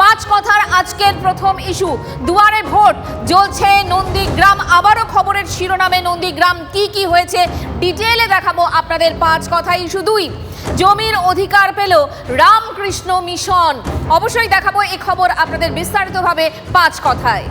পাঁচ কথার আজকের প্রথম ইস্যু। দুয়ারে ভোট, জ্বলছে নন্দীগ্রাম। আবারও খবরের শিরোনামে নন্দীগ্রাম, কি কি হয়েছে ডিটেলে দেখাবো আপনাদের পাঁচ কথা ইস্যু দুই। জমির অধিকার পেল রামকৃষ্ণ মিশন। অবশ্যই দেখাবো এই খবর আপনাদের বিস্তারিতভাবে পাঁচ কথায়।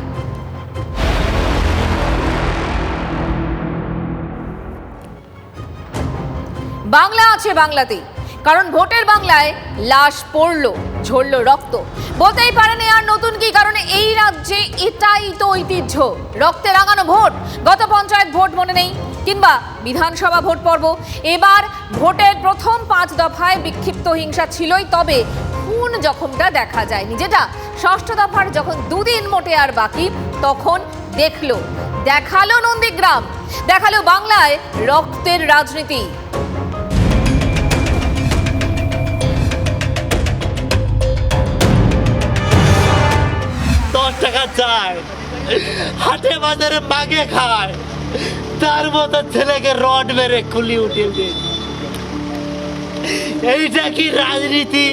বাংলা আছে বাংলাতেই। কারণ ভোটের বাংলায় লাশ পড়ল, ঝরলো রক্ত। বলতেই পারেন আর নতুন কি, কারণে এই রাজ্যে এটাই তো ঐতিহ্য। রক্তে রাঙানো ভোট, গত পঞ্চায়েত ভোট মনে নেই, কিংবা বিধানসভা ভোট পর্ব। এবার ভোটের প্রথম পাঁচ দফায় বিক্ষিপ্ত হিংসা ছিলই, তবে খুন জখমটা দেখা যায়নি। যেটা ষষ্ঠ দফার যখন দুদিন মোটে আর বাকি, তখন দেখল। দেখাল নন্দীগ্রাম, দেখাল বাংলায় রক্তের রাজনীতি। টাকা চায় হাটে বাজারে মাগে খায়। তার মতো ছেলেকে রড মেরে খুলি উঠিয়ে দিন এইটা কি রাজনীতি?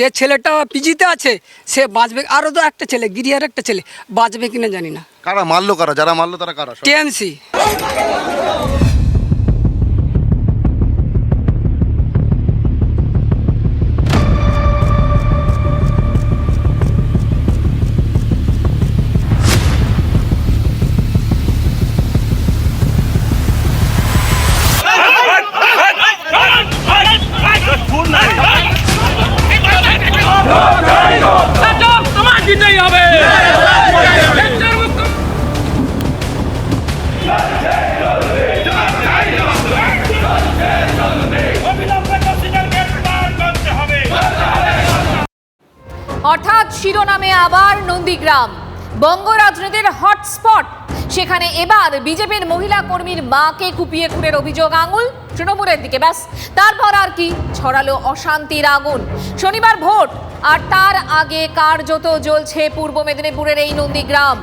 যে ছেলেটা পিজিতে আছে সে বাঁচবে। আরও তো একটা ছেলে গিরিয়ার একটা ছেলে। বাঁচবে কিনা জানি না। কারা মারলো কারা? যারা মারলো তারা কারা? টিএমসি। অর্থাৎ শিরোনামে আবার নন্দীগ্রাম। বঙ্গ রাজনীতির হটস্পট। সেখানে এবার বিজেপির মহিলা কর্মীর মাকে কুপিয়ে খুনের অভিযোগ আঙুল তৃণমূলের দিকে। ব্যাস, তারপর আর কি ছড়ালো অশান্তির আগুন। শনিবার ভোট, আর তার আগে কার্যত জ্বলছে পূর্ব মেদিনীপুরের এই নন্দীগ্রাম।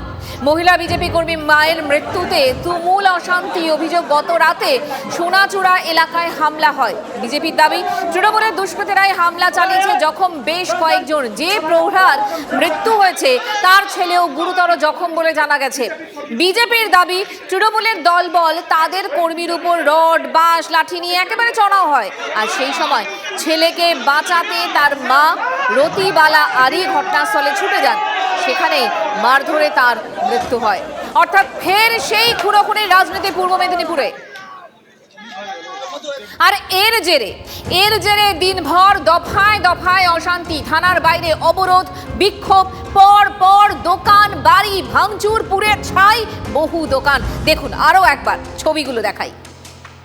মহিলা বিজেপি কর্মী মায়ের মৃত্যুতে তুমুল অশান্তি অভিযোগ গত রাতে সোনাচূড়া এলাকায় হামলা হয়। বিজেপির দাবি, তৃণমূলের দুষ্কৃতীরাই হামলা চালিয়েছে জখম বেশ কয়েকজন। যে প্রৌঢ়ার মৃত্যু হয়েছে, তার ছেলেও গুরুতর জখম বলে জানা গেছে। বিজেপির দাবি, তৃণমূলের দলবল তাদের কর্মীর উপর রড, বাঁশ, লাঠি নিয়ে একেবারে চড়াও হয়। আর সেই সময় ছেলেকে বাঁচাতে তার মা রতিবালা আরি ঘটনাস্থলে ছুটে যান। সেখানে মারধরে তার মৃত্যু হয়। অর্থাৎ ফের সেই খুনোখুনির রাজনীতি পূর্ব মেদিনীপুরে। আর এর জেরে এর জেরে দিনভর দফায় দফায় অশান্তি, থানার বাইরে অবরোধ, বিক্ষোভ, পর পর দোকান, বাড়ি, ভাঙচুর, পুরের ছাই, বহু দোকান। দেখুন আরও একবার ছবিগুলো দেখাই।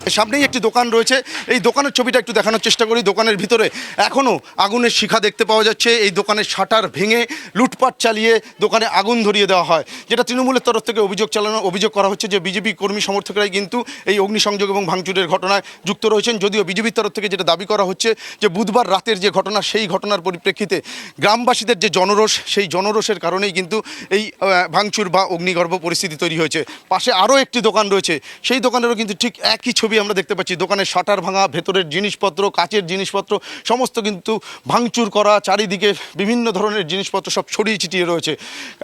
সামনেই একটি দোকান রয়েছে। এই দোকানের ছবিটা একটু দেখানোর চেষ্টা করি। দোকানের ভিতরে এখনও আগুনের শিখা দেখতে পাওয়া যাচ্ছে। এই দোকানের শাটার ভেঙে লুটপাট চালিয়ে দোকানে আগুন ধরিয়ে দেওয়া হয়। যেটা তৃণমূলের তরফ থেকে অভিযোগ চালানো, অভিযোগ করা হচ্ছে যে বিজেপি কর্মী সমর্থকরাই কিন্তু এই অগ্নিসংযোগ এবং ভাঙচুরের ঘটনায় যুক্ত রয়েছেন। যদিও বিজেপির তরফ থেকে যেটা দাবি করা হচ্ছে যে বুধবার রাতের যে ঘটনা, সেই ঘটনার পরিপ্রেক্ষিতে গ্রামবাসীদের যে জনরোষ, সেই জনরোষের কারণেই কিন্তু এই ভাঙচুর বা অগ্নিগর্ভ পরিস্থিতি তৈরি হয়েছে। পাশে আরও একটি দোকান রয়েছে। সেই দোকানেরও কিন্তু ঠিক একই ছবি আমরা দেখতে পাচ্ছি, দোকানের শাটার ভাঙা, ভেতরের জিনিসপত্র, কাচের জিনিসপত্র, সমস্ত কিন্তু ভাঙচুর করা, চারিদিকে বিভিন্ন ধরনের জিনিসপত্র সব ছড়িয়ে ছিটিয়ে রয়েছে।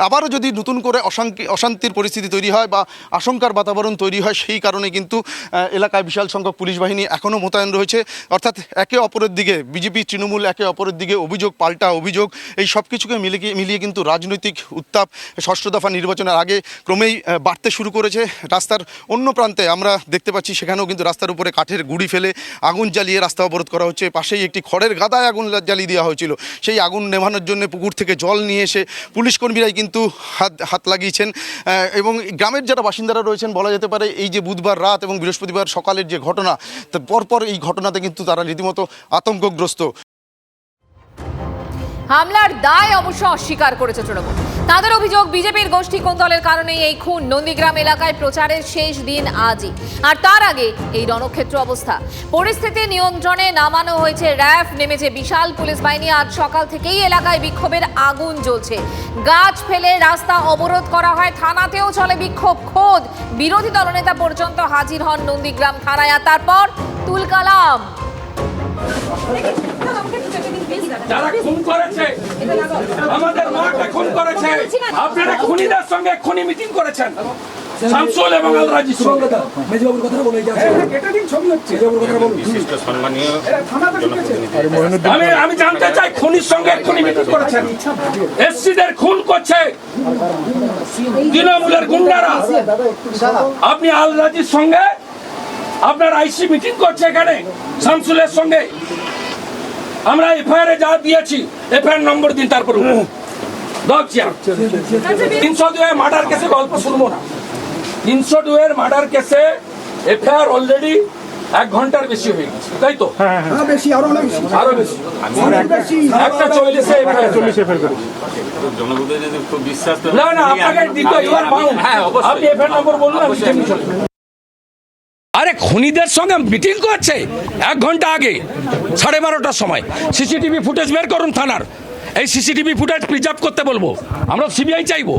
আবারও যদি নতুন করে অশান্তি, অশান্তির পরিস্থিতি তৈরি হয় বা আশঙ্কার বাতাবরণ তৈরি হয়, সেই কারণে কিন্তু এলাকায় বিশাল সংখ্যক পুলিশ বাহিনী এখনও মোতায়েন রয়েছে। অর্থাৎ একে অপরের দিকে, বিজেপি, তৃণমূল একে অপরের দিকে অভিযোগ, পাল্টা অভিযোগ, এই সব কিছুকে মিলিয়ে মিলিয়ে কিন্তু রাজনৈতিক উত্তাপ, ষষ্ঠ দফা নির্বাচনের আগে ক্রমেই বাড়তে শুরু করেছে। রাস্তার অন্য প্রান্তে আমরা দেখতে পাচ্ছি, সেখানেও কিন্তু রাস্তার উপরে কাঠের গুড়ি ফেলে আগুন জ্বালিয়ে রাস্তা অবরোধ করা হচ্ছে। পাশেই একটি খড়ের গাদায় আগুন জ্বালিয়ে দেওয়া হয়েছিল। সেই আগুন নেভানোর জন্য পুকুর থেকে জল নিয়ে এসে পুলিশ কর্মীরাই কিন্তু হাত হাত লাগিয়েছেন। এবং গ্রামের যারা বাসিন্দারা রয়েছেন, বলা যেতে পারে এই যে বুধবার রাত এবং বৃহস্পতিবার সকালের যে ঘটনা পরপর এই ঘটনাতে কিন্তু তারা রীতিমতো আতঙ্কগ্রস্ত। হামলার দায় অবশ্য অস্বীকার করেছে তৃণমূল। তাদের অভিযোগ, বিজেপির গোষ্ঠী কোন্দলের কারণে এই খুন? নন্দীগ্রাম এলাকায় প্রচারের শেষ দিন আজই। আর তার আগে এই রণক্ষেত্র অবস্থা। পরিস্থিতি নিয়ন্ত্রণে নামানো হয়েছে র্যাফ, নেমেছে বিশাল পুলিশ বাহিনী। আজ সকাল থেকেই এলাকায় বিক্ষোভের আগুন জ্বলছে। গাছ ফেলে রাস্তা অবরোধ করা হয়। থানাতেও চলে বিক্ষোভ, খোদ বিরোধী দলনেতা পর্যন্ত হাজির হন নন্দীগ্রাম থানায়। আর তারপর তুলকালাম। যারা খুন করেছে আমাদের মাকে খুন করেছে আপনারা খুনিদের সঙ্গে খুনি মিটিং করেছেন। শামসুল এবং আল রাজির সঙ্গে আমি আমি জানতে চাই খুনির সঙ্গে খুনি মিটিং করেছেন। এসসিদের খুন করছে তৃণমূলের গুন্ডারা। আপনি আল রাজির সঙ্গে আপনার আইসি মিটিং করছে এখানে শামসুলের সঙ্গে। আমরা এফআইআর যা দিয়েছি এফআইআর নম্বর দিন তারপর তিনশো দুয়ের মার্ডার কেসে গল্প শুনব না। তিনশো দুয়ের মার্ডার কেসে এফআইআর অলরেডি এক ঘণ্টার বেশি হয়ে গেছে তাই তো? আরও বেশি একটা চল্লিশে না না আপনাকে দিতে ইউ আর বাউন্ড। হ্যাঁ, আপনি এফআইআর নম্বর বলুন আমি। আরে খুনিদের সঙ্গে মিটিং করছে? এক ঘণ্টা আগে, সাড়ে বারোটার সময়। সিসিটিভি ফুটেজ বের করুন থানার। এই সিসিটিভি ফুটেজ প্রিজার্ভ করতে বলব। আমরা সিবিআই চাইব।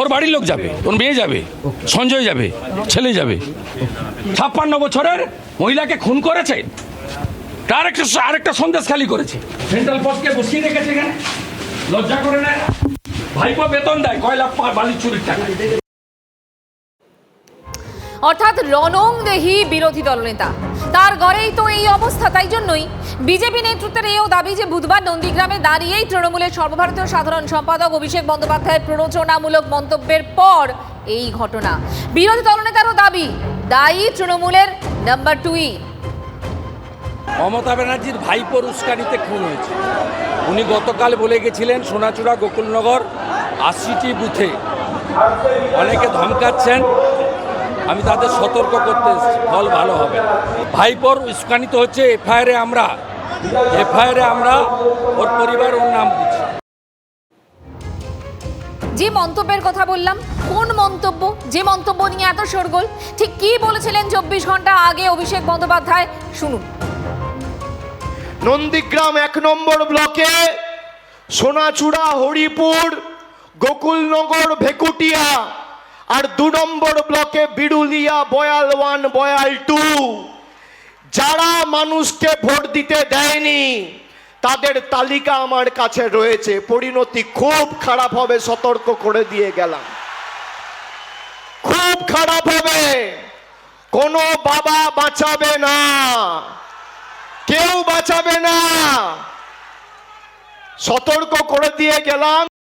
ওর বাড়ির লোক যাবে, ওর মেয়ে যাবে, সঞ্জয় যাবে, ছেলে যাবে। ছাপ্পান্ন বছরের মহিলাকে খুন করেছে। তার একটা আরেকটা সন্দেশ খালি করেছে। সেন্ট্রাল পোস্টকে বসিয়ে রেখেছে লজ্জা করে না? ভাইপো বেতন দেয় কয়লা বালি চুরির টাকা। অর্থাৎ রণং দেহি বিরোধী দলনেতা। তার ঘরেই তো এই অবস্থা, তাই জন্যই বিজেপি নেতৃত্বের এও দাবি যে বুধবার নন্দীগ্রামে দাঁড়িয়েই তৃণমূলের সর্বভারতীয় সাধারণ সম্পাদক অভিষেক বন্দ্যোপাধ্যায়ের প্ররোচনামূলক মন্তব্যের পর এই ঘটনা। বিরোধী দলনেতারও দাবি, দায়ী তৃণমূলের নাম্বার টুই। মমতা ব্যানার্জির ভাইপোর উস্কানিতে খুন হয়েছে। উনি গতকাল বলে গেছিলেন, সোনাচূড়া গোকুলনগর আশিটি বুথে। অনেকে ধমকাচ্ছেন আমি তাদের সতর্ক করতে ফল ভালো হবে। ভাইপোর উস্কানিত হচ্ছে এফআইআরে আমরা। এফআইআরে আমরা ওর পরিবার ওর নাম দিচ্ছি। যে মন্তব্যের কথা বললাম কোন মন্তব্য? যে মন্তব্য নিয়ে এত শোরগোল ঠিক কি বলেছিলেন চব্বিশ ঘণ্টা আগে অভিষেক বন্দ্যোপাধ্যায়? শুনুন। নন্দীগ্রাম এক নম্বর ব্লকে সোনাচূড়া হরিপুর গোকুলনগর ভেকুটিয়া আর দু নম্বর ব্লকে বিরুলিয়া, বয়াল ওয়ান, বয়াল টু। যারা মানুষকে ভোট দিতে দেয়নি, তাদের তালিকা আমার কাছে রয়েছে। পরিণতি খুব খারাপ হবে, সতর্ক করে দিয়ে গেলাম। খুব খারাপ হবে। কোনো বাবা বাঁচাবে না। কেউ বাঁচাবে না। সতর্ক করে দিয়ে গেলাম।